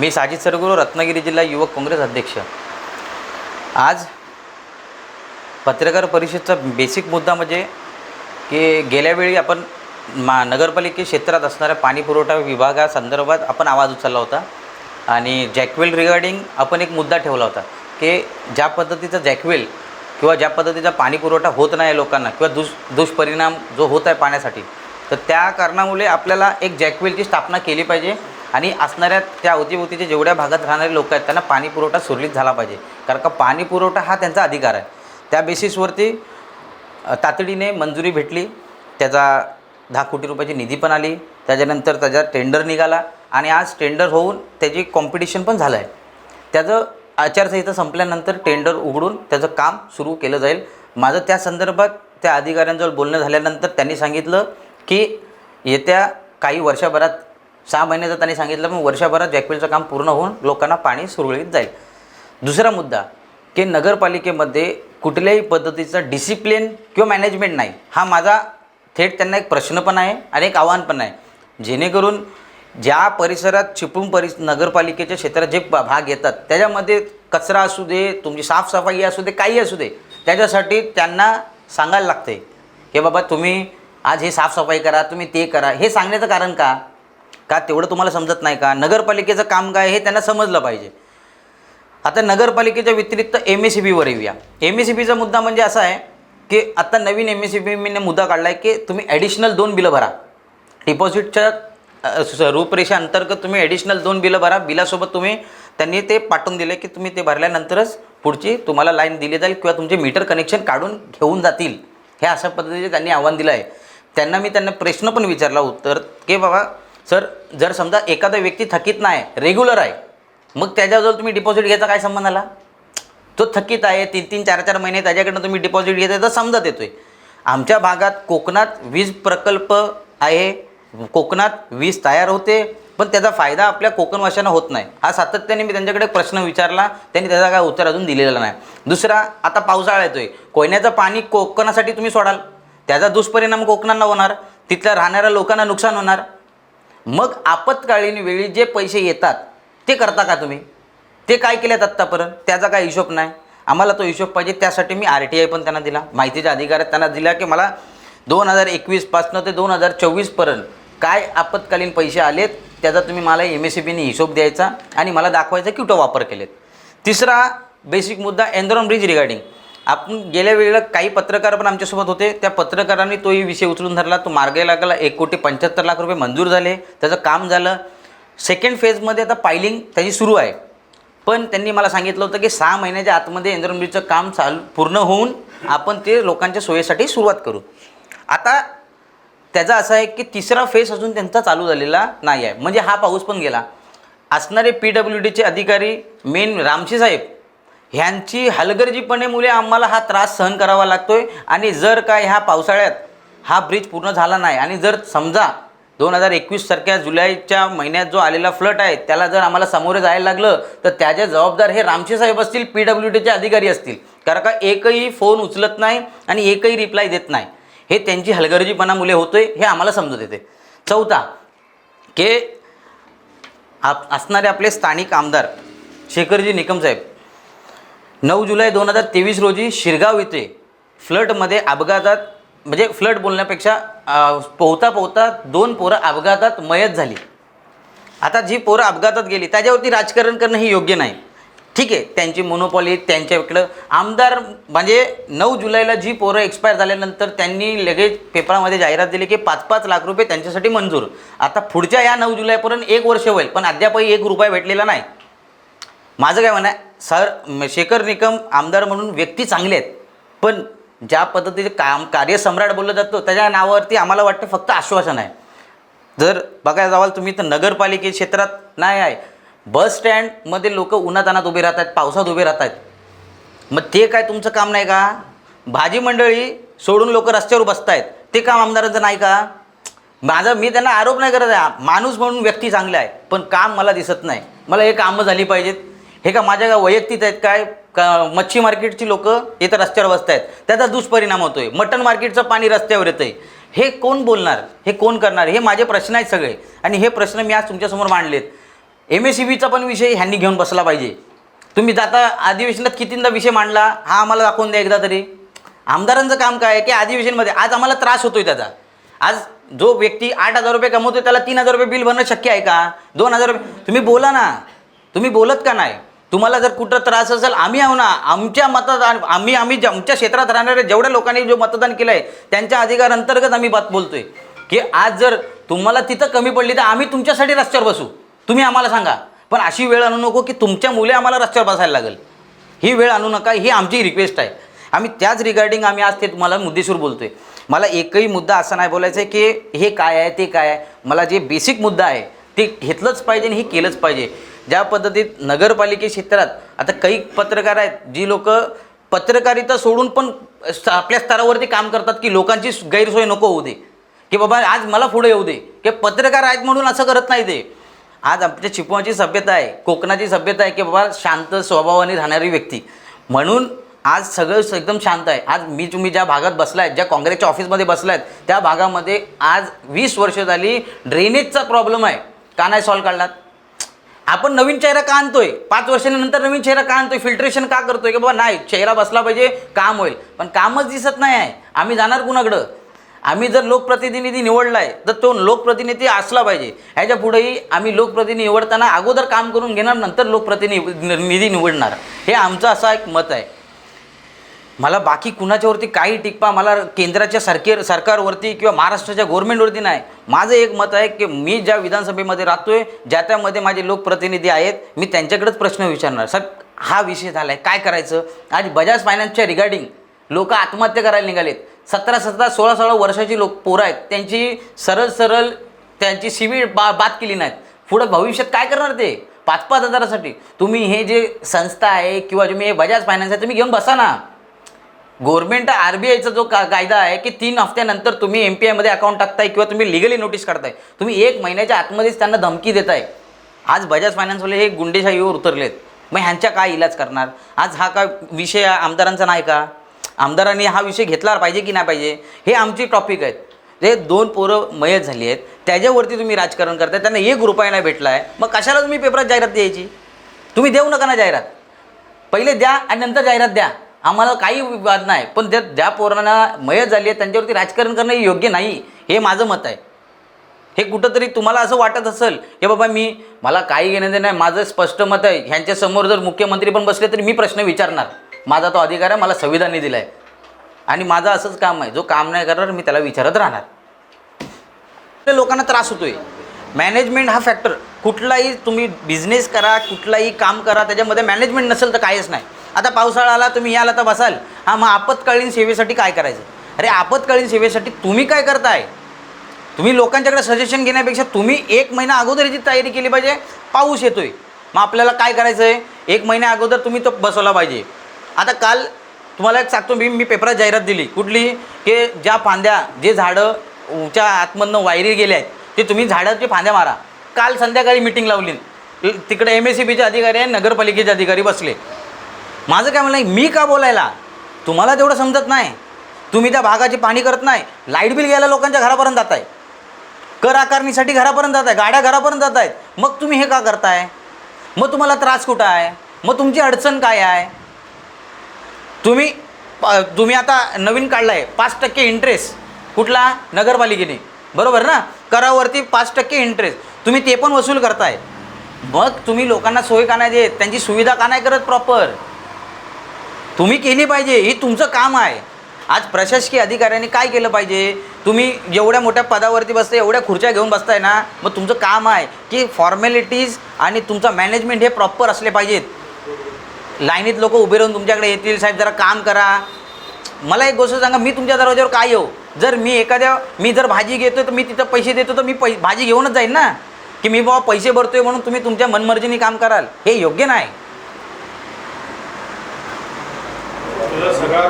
मी साजिद सरगुरू रत्नागिरी जिल्हा युवक काँग्रेस अध्यक्ष. आज पत्रकार परिषदचा बेसिक मुद्दा म्हणजे की गेल्यावेळी आपण मा नगरपालिके क्षेत्रात असणाऱ्या पाणी पुरवठा विभागासंदर्भात आपण आवाज उचलला होता आणि जॅकवेल रिगार्डिंग आपण एक मुद्दा ठेवला होता की ज्या पद्धतीचा जॅकवेल किंवा ज्या पद्धतीचा पाणी पुरवठा होत नाही लोकांना किंवा दुष दुष्परिणाम जो होत आहे पाण्यासाठी तर त्या कारणामुळे आपल्याला एक जॅकवेलची स्थापना केली पाहिजे आणि असणाऱ्या त्या अवतीभोवतीचे जेवढ्या भागात राहणारे लोक आहेत त्यांना पाणी पुरवठा सुरळीत झाला पाहिजे. कारण का पाणी पुरवठा हा त्यांचा अधिकार आहे. त्या बेसिसवरती तातडीने मंजुरी भेटली त्याचा दहा कोटी रुपयाची निधी पण आली त्याच्यानंतर त्याचा टेंडर निघाला आणि आज टेंडर होऊन त्याची कॉम्पिटिशन पण झालं आहे त्याचं आचारसंहिता संपल्यानंतर टेंडर उघडून त्याचं काम सुरू केलं जाईल. माझं त्या संदर्भात त्या अधिकाऱ्यांजवळ बोलणं झाल्यानंतर त्यांनी सांगितलं की येत्या काही वर्षभरात सहा महिन्याचं त्यांनी सांगितलं पण वर्षभरात जॅकवेलचं काम पूर्ण होऊन लोकांना पाणी सुरळीत जाईल. दुसरा मुद्दा की नगरपालिकेमध्ये कुठल्याही पद्धतीचा डिसिप्लिन किंवा मॅनेजमेंट नाही. हा माझा थेट त्यांना एक प्रश्न पण आहे आणि एक आव्हान पण आहे. जेणेकरून ज्या परिसरात चिपळूण परिस नगरपालिकेच्या क्षेत्रात जे भाग येतात त्याच्यामध्ये कचरा असू दे तुमची साफसफाई असू दे काही असू दे त्याच्यासाठी त्यांना सांगायला लागते की बाबा तुम्ही आज हे साफसफाई करा तुम्ही ते करा. हे सांगण्याचं कारण का? का तेवढं तुम्हाला समजत नाही का? नगरपालिकेचं काम काय हे त्यांना समजलं पाहिजे. आता नगरपालिकेच्या व्यतिरिक्त एम एस सी बीवर येऊया. एम एस सी बीचा मुद्दा म्हणजे असा आहे की आता नवीन एम एस सी बीने मुद्दा काढला आहे की तुम्ही ॲडिशनल दोन बिलं भरा. डिपॉझिटच्या रूपरेषा अंतर्गत तुम्ही ॲडिशनल दोन बिलं भरा. बिलासोबत तुम्ही त्यांनी ते पाठवून दिले की तुम्ही ते भरल्यानंतरच पुढची तुम्हाला लाईन दिली जाईल किंवा तुमचे मीटर कनेक्शन काढून घेऊन जातील. हे अशा पद्धतीचे त्यांनी आव्हान दिलं आहे. त्यांना मी त्यांना प्रश्न पण विचारला उत्तर की बाबा सर जर समजा एखादा व्यक्ती थकीत नाही रेग्युलर आहे मग त्याच्याजवळ तुम्ही डिपॉझिट घ्यायचा काय संबंध आला? तो थकीत आहे तीन तीन चार चार महिने त्याच्याकडनं तुम्ही डिपॉझिट घेत आहे तर समजत येतो आहे आमच्या भागात कोकणात वीज प्रकल्प आहे कोकणात वीज तयार होते पण त्याचा फायदा आपल्या कोकणवाशांना होत नाही. हा सातत्याने मी त्यांच्याकडे प्रश्न विचारला त्यांनी त्याचा काय उत्तर अजून दिलेला नाही. दुसरा आता पावसाळा येतोय. कोयन्याचं पाणी कोकणासाठी तुम्ही सोडाल. त्याचा दुष्परिणाम कोकणांना होणार. तिथल्या राहणाऱ्या लोकांना नुकसान होणार. मग आपत्कालीन वेळी जे पैसे येतात ते करता का तुम्ही? ते काय केलेत आत्तापर्यंत? त्याचा काय हिशोब नाही. आम्हाला तो हिशोब पाहिजे. त्यासाठी मी आर टी आय पण त्यांना दिला. माहितीच्या अधिकाऱ्यात त्यांना दिला की मला दोन हजार एकवीसपासनं ते दोन हजार चोवीसपर्यंत काय आपत्कालीन पैसे आलेत त्याचा तुम्ही मला एम एस सी बीने हिशोब द्यायचा आणि मला दाखवायचा की कुठं वापर केलेत. तिसरा बेसिक मुद्दा एन्ड्रॉन ब्रिज रिगार्डिंग आपण गेल्या वेळेला काही पत्रकार पण आमच्यासोबत होते. त्या पत्रकारांनी तोही विषय उचलून धरला. तो मार्गे लागला. एक कोटी पंच्याहत्तर लाख रुपये मंजूर झाले. त्याचं काम झालं. सेकंड फेजमध्ये आता पायलिंग त्याची सुरू आहे. पण त्यांनी मला सांगितलं होतं की सहा महिन्याच्या आतमध्ये एन्ड्रॉन काम चालू पूर्ण होऊन आपण ते लोकांच्या सोयीसाठी सुरुवात करू. आता त्याचा असं आहे की तिसरा फेज अजून त्यांचा चालू झालेला नाही आहे. म्हणजे हा पाऊस पण गेला. असणारे पी डब्ल्यू डीचे अधिकारी मेन रामशी साहेब ह्यांची हलगर्जीपणेमुळे आम्हाला हा त्रास सहन करावा लागतोय. आणि जर काय ह्या पावसाळ्यात हा ब्रिज पूर्ण झाला नाही आणि जर समजा दोन हजार एकवीससारख्या जुलैच्या महिन्यात जो आलेला फ्लट आहे त्याला जर आम्हाला सामोरे जायला लागलं तर त्याचे जबाबदार हे रामशे साहेब असतील पी डब्ल्यू डीचे अधिकारी असतील. कारण का एकही फोन उचलत नाही आणि एकही रिप्लाय देत नाही. हे त्यांची हलगर्जीपणामुळे होतोय हे आम्हाला समजत येते. चौथा के आप असणारे आपले स्थानिक आमदार शेखरजी निकम साहेब नऊ जुलै दोन हजार तेवीस रोजी शिरगाव येथे फ्लडमध्ये अपघातात म्हणजे फ्लड बोलण्यापेक्षा पोहता पोहता दोन पोरं अपघातात मयत झाली. आता जी पोरं अपघातात गेली त्याच्यावरती राजकारण करणं हे योग्य नाही. ठीक आहे त्यांची मोनोपॉली त्यांच्याकडं आमदार म्हणजे नऊ जुलैला जी पोरं एक्सपायर झाल्यानंतर त्यांनी लगेच पेपरामध्ये जाहिरात दिली की पाच पाच लाख रुपये त्यांच्यासाठी मंजूर. आता पुढच्या या नऊ जुलैपर्यंत एक वर्ष होईल पण अद्यापही एक रुपया भेटलेला नाही. माझं काय म्हणणं आहे सर शेखर निकम आमदार म्हणून व्यक्ती चांगले आहेत पण ज्या पद्धतीचे काम कार्यसम्राट बोललं जातो त्याच्या नावावरती आम्हाला वाटतं फक्त आश्वासन आहे. जर बघायला जावाल तुम्ही तर नगरपालिके क्षेत्रात नाही आहे. बस स्टँडमध्ये लोक उन्हातानात उभे राहत आहेत पावसात उभे राहत आहेत मग ते काय तुमचं काम नाही का? भाजी मंडळी सोडून लोक रस्त्यावर बसत आहेत ते काम आमदारांचं नाही का? माझा मी त्यांना आरोप नाही करत आहे. माणूस म्हणून व्यक्ती चांगला आहे पण काम मला दिसत नाही. मला हे कामं झाली पाहिजेत. हे का माझ्या का वैयक्तिक आहेत काय? का मच्छी मार्केटची लोक इथं रस्त्यावर बसत आहेत त्याचा दुष्परिणाम होतोय. मटन मार्केटचं पाणी रस्त्यावर येतंय. हे कोण बोलणार? हे कोण करणार? हे माझे प्रश्न आहेत सगळे. आणि हे प्रश्न मी आज तुमच्यासमोर मांडलेत. एम एस सी बीचा पण विषय ह्यांनी घेऊन बसला पाहिजे. तुम्ही जाता अधिवेशनात कितींदा विषय मांडला? हा आम्हाला दाखवून द्या एकदा तरी. आमदारांचं काम काय आहे? की अधिवेशनमध्ये आज आम्हाला त्रास होतोय त्याचा. आज जो व्यक्ती आठ हजार रुपये कमवतोय त्याला तीन हजार रुपये बिल भरणं शक्य आहे का? दोन हजार रुपये तुम्ही बोला ना. तुम्ही बोलत का नाही? तुम्हाला जर कुठं त्रास असेल आम्ही आहो ना आमच्या मतदान आम्ही आम्ही आमच्या क्षेत्रात राहणाऱ्या जेवढ्या लोकांनी जो मतदान केलं आहे त्यांच्या अधिकार अंतर्गत आम्ही बात बोलतोय. की आज जर तुम्हाला तिथं कमी पडली तर आम्ही तुमच्यासाठी रस्त्यावर बसू. तुम्ही आम्हाला सांगा. पण अशी वेळ आणू नको की तुमच्या मुले आम्हाला रस्त्यावर बसायला लागेल. ही वेळ आणू नका ही आमची रिक्वेस्ट आहे. आम्ही त्याच रिगार्डिंग आम्ही आज ते तुम्हाला मुद्देसूर आहे मला एकही मुद्दा असा नाही बोलायचा आहे की हे काय आहे ते काय आहे. मला जे बेसिक मुद्दा आहे ते घेतलंच पाहिजे आणि हे केलंच पाहिजे. ज्या पद्धतीत नगरपालिके क्षेत्रात आता काही पत्रकार आहेत जी लोक पत्रकारिता सोडून पण आपल्या स्तरावरती काम करतात की लोकांची गैरसोय नको होऊ दे. की बाबा आज मला पुढे येऊ दे. की पत्रकार आहेत म्हणून असं करत नाही ते. आज आमच्या चिपवाची सभ्यता आहे कोकणाची सभ्यता आहे की बाबा शांत स्वभावाने राहणारी व्यक्ती. म्हणून आज सगळं एकदम शांत आहे. आज मी तुम्ही ज्या भागात बसला आहेत ज्या काँग्रेसच्या ऑफिसमध्ये बसला आहेत त्या भागामध्ये आज वीस वर्ष झाली ड्रेनेजचा प्रॉब्लेम आहे. का नाही सॉल्व काढलात आपण नवीन चेहरा का आणतोय? पाच वर्षांनंतर नवीन चेहरा का आणतोय? फिल्ट्रेशन का करतोय? की बाबा नाही चेहरा बसला पाहिजे काम होईल. पण कामच दिसत नाही आहे. आम्ही जाणार कुणाकडं? आम्ही जर लोकप्रतिनिधी निवडला आहे तर तो लोकप्रतिनिधी असला पाहिजे. ह्याच्या पुढेही आम्ही लोकप्रतिनिधी निवडताना अगोदर काम करून घेणार नंतर लोकप्रतिनिधी निवडणार. हे आमचं असं एक मत आहे. मला बाकी कुणाच्यावरती काही टिकपा मला केंद्राच्या सरकार सरकारवरती किंवा महाराष्ट्राच्या गव्हर्नमेंटवरती नाही. माझं एक मत आहे की मी ज्या विधानसभेमध्ये राहतो आहे ज्या त्यामध्ये माझे लोकप्रतिनिधी आहेत मी त्यांच्याकडेच प्रश्न विचारणार. सर हा विषय झाला आहे काय करायचं? आज बजाज फायनान्सच्या रिगार्डिंग लोक आत्महत्या करायला निघालेत. सतरा सतरा सोळा सोळा वर्षाची लोक पोरं आहेत. त्यांची सरळ सरळ त्यांची सिव्हिल बा बात केली नाहीत. पुढं भविष्यात काय करणार ते? पाच पाच हजारासाठी. तुम्ही हे जे संस्था आहे किंवा तुम्ही हे बजाज फायनान्स आहे तुम्ही घेऊन बसा ना. गव्हर्नमेंट आर बी आयचा जो का कायदा आहे की तीन हफ्त्यानंतर तुम्ही एम पी आयमध्ये अकाउंट टाकताय किंवा तुम्ही लिगली नोटीस काढताय तुम्ही एक महिन्याच्या आतमध्येच त्यांना धमकी देताय. आज बजाज फायनान्सवाले हे गुंडेशाहीवर उतरलेत. मग ह्यांच्या काय इलाज करणार? आज हा काय विषय आमदारांचा नाही का? आमदारांनी हा विषय घेतला पाहिजे की नाही पाहिजे? हे आमचे टॉपिक आहेत. जे दोन पोरं मयत झाली आहेत त्याच्यावरती तुम्ही राजकारण करताय. त्यांना एक रुपया नाही भेटला आहे मग कशाला तुम्ही पेपरात जाहिरात द्यायची? तुम्ही देऊ नका ना जाहिरात. पहिले द्या आणि नंतर जाहिरात द्या. आम्हाला काही वाद नाही. पण त्या ज्या पोरांना मयत झाली आहे त्यांच्यावरती राजकारण करणं योग्य नाही हे माझं मत आहे. हे कुठंतरी तुम्हाला असं वाटत असेल की बाबा मी मला काही घेणं देणं नाही माझं स्पष्ट मत आहे. ह्यांच्यासमोर जर मुख्यमंत्री पण बसले तरी मी प्रश्न विचारणार. माझा तो अधिकार आहे मला संविधानने दिला आहे आणि माझं असंच काम आहे. जो काम नाही करणार मी त्याला विचारत राहणार. लोकांना त्रास होतोय. मॅनेजमेंट हा फॅक्टर. कुठलाही तुम्ही बिझनेस करा कुठलाही काम करा त्याच्यामध्ये मॅनेजमेंट नसेल तर काहीच नाही. आता पावसाळा आला तुम्ही याला तर बसाल. हां मग आपत्कालीन सेवेसाठी काय करायचं? अरे आपत्कालीन सेवेसाठी तुम्ही काय करताय? तुम्ही लोकांच्याकडे सजेशन घेण्यापेक्षा तुम्ही एक महिना अगोदर याची तयारी केली पाहिजे. पाऊस येतोय. मग आपल्याला काय करायचं आहे एक महिन्या अगोदर तुम्ही तो बसवला पाहिजे. आता काल तुम्हाला एक सांगतो मी मी पेपरात जाहिरात दिली. कुठली? की ज्या फांद्या जे झाडं च्या आतमधनं वायरी गेले आहेत ते तुम्ही झाडाचे फांद्या मारा. काल संध्याकाळी मिटिंग लावली. तिकडे एम एस सी बीचे अधिकारी आहे नगरपालिकेचे अधिकारी बसले. माझं काय म्हणणं आहे, मी का बोलायला? तुम्हाला तेवढं समजत नाही. तुम्ही त्या भागाची पाणी करत नाही. लाइट बिल घ्यायला लोकांच्या घरापर्यंत जात आहे कर आकारणीसाठी घरापर्यंत जात आहे गाड्या घरापर्यंत जात आहेत मग तुम्ही हे का करताय? मग तुम्हाला त्रास कुठं आहे? मग तुमची अडचण काय आहे? तुम्ही प- तुम्ही आता नवीन काढला आहे पाच टक्के इंटरेस्ट कुठला? नगरपालिकेने. बरोबर ना? करावरती पाच टक्के इंटरेस्ट तुम्ही ते पण वसूल करताय. मग तुम्ही लोकांना सोय का नाही देत? त्यांची सुविधा का नाही करत प्रॉपर तुम्ही केली पाहिजे ही तुमचं काम आहे. आज प्रशासकीय अधिकाऱ्यांनी काय केलं पाहिजे? तुम्ही एवढ्या मोठ्या पदावरती बसताय एवढ्या खुर्च्या घेऊन बसताय ना मग तुमचं काम आहे की फॉर्मॅलिटीज आणि तुमचा मॅनेजमेंट हे प्रॉपर असले पाहिजेत. लाईनीत लोक उभे राहून तुमच्याकडे येतील साहेब जरा काम करा. मला एक गोष्ट सांगा मी तुमच्या दरवाज्यावर काय येऊ? जर मी एखाद्या मी जर भाजी घेतो तर मी तिथं पैसे देतो तर मी पै भाजी घेऊनच जाईन ना? की मी बाबा पैसे भरतोय म्हणून तुम्ही तुमच्या मनमर्जीने काम कराल? हे योग्य नाही. सगळा